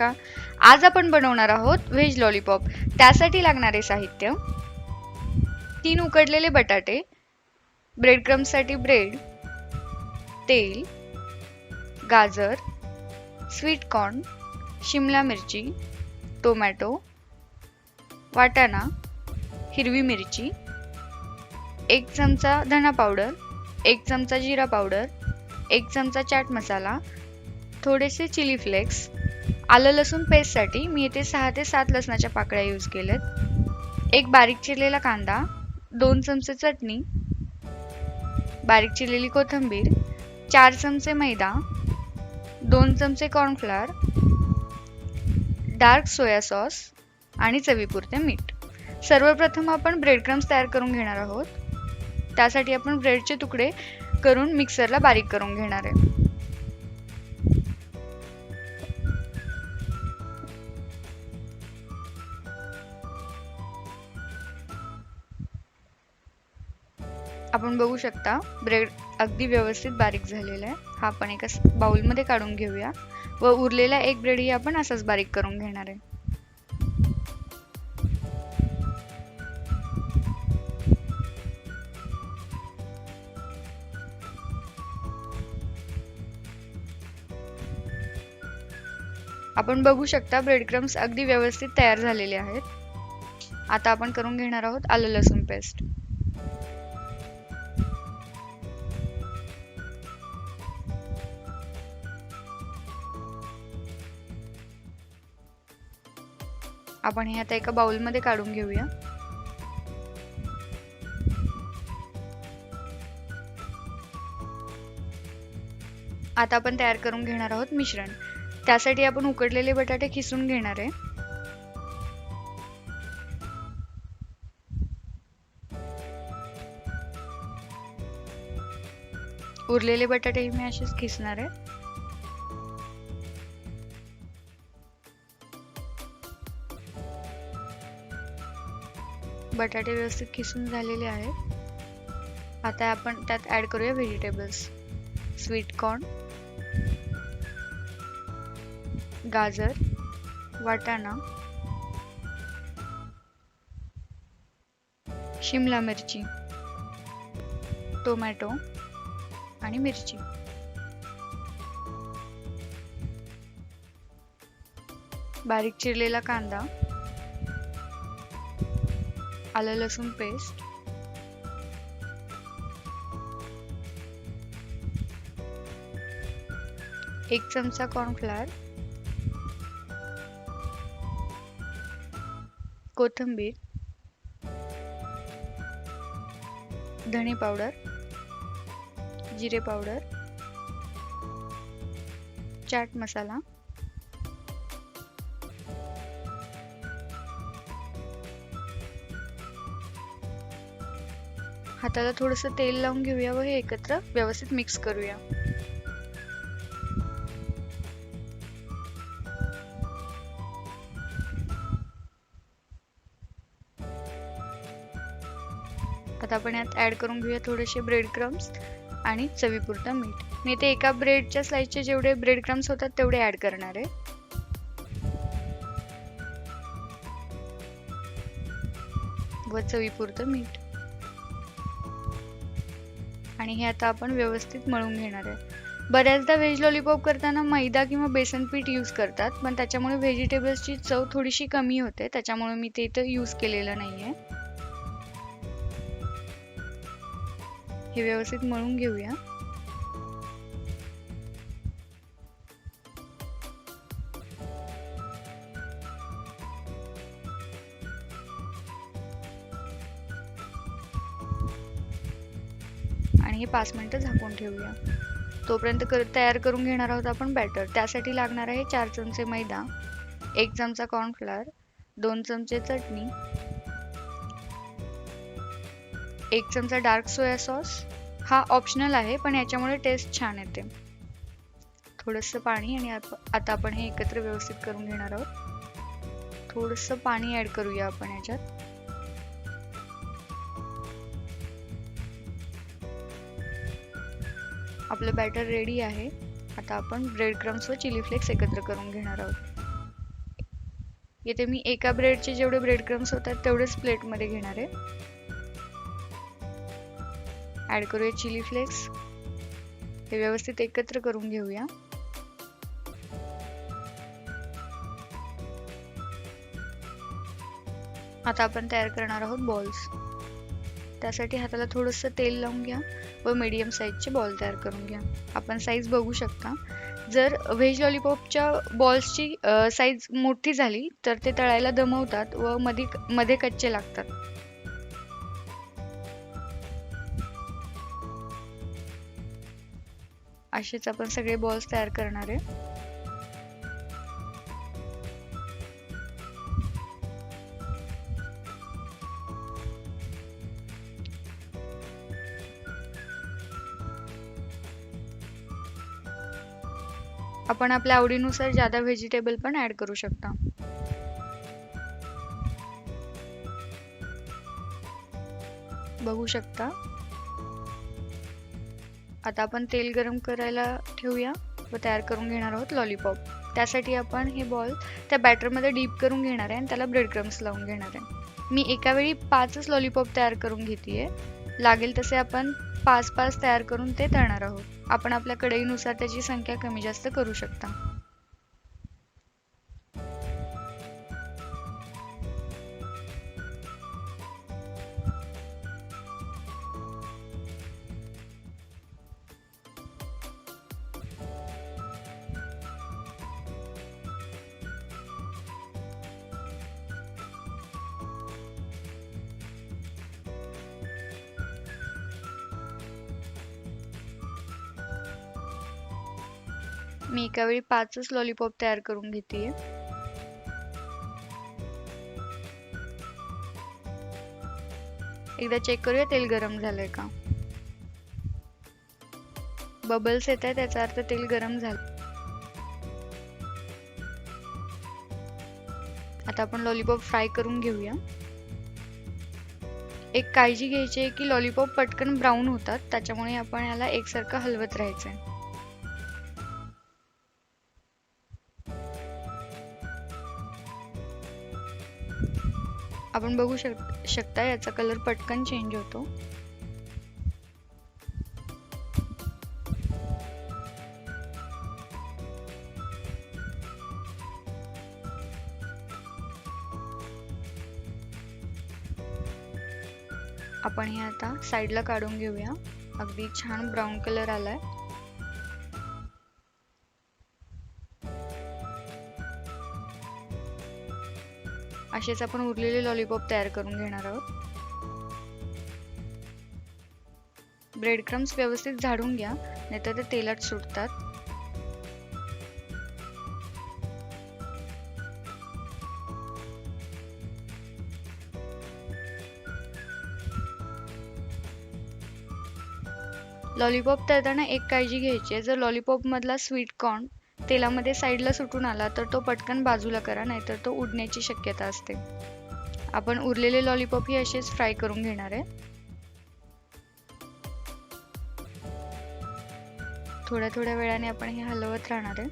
शकता आज आपण बनवणार आहोत व्हेज लॉलीपॉप. त्यासाठी लागणारे साहित्य. तीन उकडलेले बटाटे. ब्रेड क्रम्ससाठी ब्रेड. तेल. गाजर. Sweet corn. शिमला मिरची. टोमॅटो. वाटाणा. हिरवी मिरची. एक चमचा धना पावडर. एक चमचा जिरा पावडर. एक चमचा चाट मसाला. थोडेसे चिली फ्लेक्स. आलं लसूण पेस्टसाठी मी येथे सहा ते सात लसणाच्या पाकळ्या यूज केल्यात. एक बारीक चिरलेला कांदा दोन चमचे चटणी बारीक चिरलेली कोथिंबीर चार चमचे मैदा दोन चमचे कॉर्नफ्लॉर डार्क सोया सॉस आणि चवीपुरते मीठ. सर्वप्रथम आपण ब्रेड क्रम्स तयार करून घेणार आहोत. त्यासाठी आपण ब्रेडचे तुकडे करून मिक्सरला बारीक करून घेणार आहे. आपण बघू शकता ब्रेड अगदी व्यवस्थित बारीक झालेला आहे. हा आपण एका बाउलमध्ये काढून घेऊया. व उरलेला एक ब्रेडही आपण असाच बारीक करून घेणार आहे. आपण बघू शकता ब्रेड क्रम्स अगदी व्यवस्थित तयार झालेले आहेत. आता आपण करून घेणार आहोत आलं लसूण पेस्ट आपण हे आता एका बाउलमध्ये काढून घेऊया. आता आपण तयार करून घेणार आहोत मिश्रण. त्यासाठी आपण उकडलेले बटाटे खिसून घेणार आहे. उरलेले बटाटे मी असेच खिसणार आहे. बटाटे व्यवस्थित खिसून झालेले आहेत. आता आपण त्यात ॲड करूया व्हेजिटेबल्स स्वीट कॉर्न गाजर वाटाणा शिमला मिरची टोमॅटो आणि मिरची. बारीक चिरलेला कांदा आलं लसूण पेस्ट एक चमचा कॉर्नफ्लॉर कोथिंबीर. धणे पावडर जिरे पावडर चाट मसाला. हाताला थोडस तेल लावून घेऊया व हे एकत्र व्यवस्थित मिक्स करूया. आता आपण यात ऍड करून घेऊया थोडेसे ब्रेड क्रम्स आणि चवीपुरतं मीठ. मी ते एका ब्रेडच्या स्लाइसचे जेवढे ब्रेड क्रम्स होतात तेवढे ऍड करणार आहे. व चवीपुरतं मीठ. आणि हे आता आपण व्यवस्थित मळून घेणार आहे. बऱ्याचदा व्हेज लॉलीपॉप करताना मैदा किंवा बेसन पीठ यूज करतात पण त्याच्यामुळे व्हेजिटेबल्सची चव थोडीशी कमी होते त्याच्यामुळे मी ते इथं यूज केलेलं नाही आहे हे व्यवस्थित मळून घेऊया. हे पाच मिनटं झाकून ठेवूया. तोपर्यंत कर तयार करून घेणार आहोत आपण बॅटर त्यासाठी लागणार आहे चार चमचे मैदा एक चमचा कॉर्नफ्लॉर दोन चमचे चटणी एक चमचा डार्क सोया सॉस हा ऑप्शनल आहे पण याच्यामुळे टेस्ट छान येते. थोडंसं पाणी आणि आता आपण हे एकत्र व्यवस्थित करून घेणार आहोत. थोडंसं पाणी ॲड करूया आपण याच्यात. आपलं बॅटर रेडी आहे. आता आपण ब्रेड क्रम्स व चिली फ्लेक्स एकत्र करून घेणार आहोत. येथे मी एका ब्रेडचे जेवढे ब्रेड क्रम्स होतात तेवढेच प्लेटमध्ये घेणार आहे. ॲड करूया चिली फ्लेक्स हे व्यवस्थित एकत्र करून घेऊया. आता आपण तयार करणार आहोत बॉल्स त्यासाठी हाताला थोडंसं तेल लावून घ्या व मीडियम साईजचे बॉल तयार करून घ्या. आपण साईज बघू शकता. जर व्हेज लॉलीपॉपच्या बॉल्सची साईज मोठी झाली तर ते तळायला दमवतात व मध्ये मध्ये कच्चे लागतात. असेच आपण सगळे बॉल्स तयार करणार आहे. आपण आपल्या आवडीनुसार जादा व्हेजिटेबल पण ऍड करू शकता. बघू शकता. आता आपण तेल गरम करायला ठेवूया व तयार करून घेणार आहोत लॉलीपॉप त्यासाठी आपण हे बॉल त्या बॅटरमध्ये डीप करून घेणार आहे आणि त्याला ब्रेड क्रम्स लावून घेणार आहे. मी एका वेळी पाचच लॉलीपॉप तयार करून घेते लागेल तसे आपण पाच पाच तयार करून ते तळणार आहोत. आपण आपल्या कढईनुसार त्याची संख्या कमी जास्त करू शकता. मी एका वेळी पाचच लॉलीपॉप तयार करून घेते एकदा चेक करूया तेल गरम झालंय का? बबल्स येत आहे त्याचा अर्थ तेल गरम झालं. आता आपण लॉलीपॉप फ्राय करून घेऊया. एक काळजी घ्यायची आहे की लॉलीपॉप पटकन ब्राऊन होतात त्याच्यामुळे आपण याला एकसारखं हलवत राहायचं आहे आपण बघू शक शकता याचा कलर पटकन चेंज होतो. आपण हे आता साईडला काढून घेऊया. अगदी छान ब्राऊन कलर आलाय. असेच आपण उरलेले लॉलीपॉप तयार करून घेणार आहोत. ब्रेड क्रम्स व्यवस्थित झाडून घ्या नाहीतर ते तेलात सुटतात. लॉलीपॉप तळताना एक काळजी घ्यायची आहे. जर लॉलीपॉप मधला स्वीट कॉर्न तेलामध्ये साईडला सुटून आला तर तो पटकन बाजूला करा नाहीतर तो उडण्याची शक्यता असते. आपण उरलेले लॉलीपॉपही असेच फ्राय करून घेणार आहे. थोड्या थोड्या वेळाने आपण हे हलवत राहणार आहे.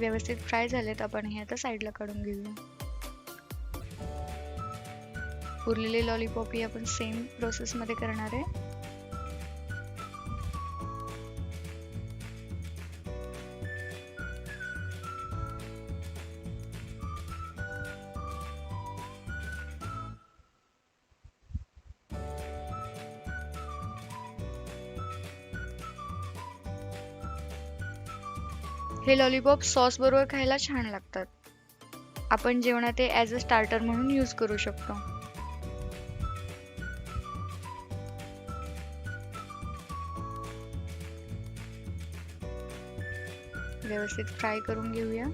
व्यवस्थित फ्राय झालेत आपण हे आता साईडला काढून घेऊया. उरलेले लॉलीपॉप ही आपण सेम प्रोसेसमध्ये करणार आहे. हे लॉलीपॉप सॉस बरोबर खायला छान लागतात. आपण जेवणात ते ॲज अ स्टार्टर म्हणून यूज करू शकतो. व्यवस्थित फ्राय करून घेऊया.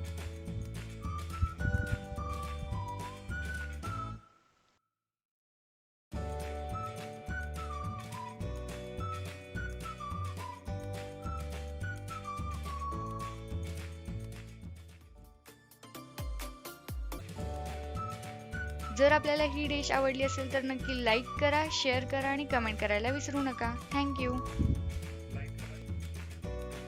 जर आपल्याला ही डिश आवडली असेल तर नक्की लाईक करा शेअर करा आणि कमेंट करायला विसरू नका. थँक्यू